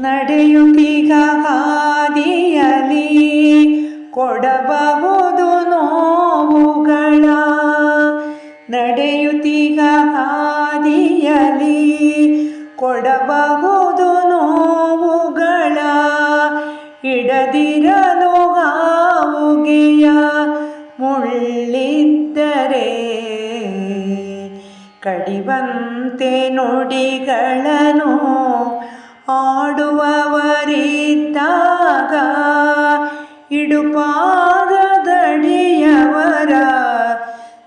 ನಡೆಯುತ್ತೀಗ ಹಾದಿಯಲಿ ಕೊಡಬಹುದು ನೋವುಗಳ. ನಡೆಯುತ್ತೀಗ ಹಾದಿಯಲಿ ಕೊಡಬಹುದು ನೋವುಗಳ. ಇಡದಿರಲು ಹಾವುಗೆಯ ಮುಳ್ಳಿದ್ದರೆ ಕಡಿವಂತೆ ನುಡಿಗಳನ್ನು ಇಡುಪಾದದಡಿಯವರ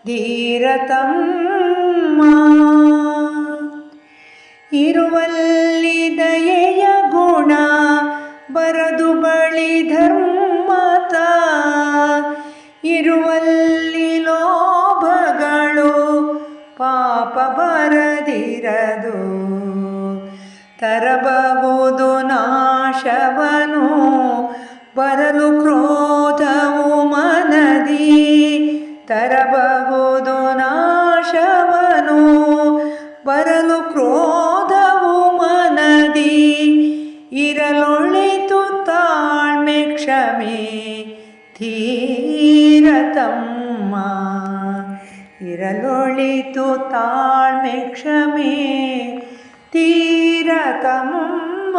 ಧೀರತಮ್ಮ. ಇರುವಲ್ಲಿ ದಯೆಯ ಗುಣ ಬರದು ಬಳಿ ಧರ್ಮತ. ಇರುವಲ್ಲಿ ಲೋಭಗಳು ಪಾಪ ಬರದಿರದು. ತರಬಹುದು ನಾಶವನು, ಬರಲು ತರಬಹುದು ನಾಶವನು. ಬರಲು ಕ್ರೋಧವು ಮನದಿ. ಇರಲೊಳಿತು ತಾಳ್ಮೆ ಕ್ಷಮೆ. ಧೀರತಮ್ಮ. ಇರಲೊಳಿತು ತಾಳ್ಮೆ ಕ್ಷಮೆ. ತೀರತಮ್ಮ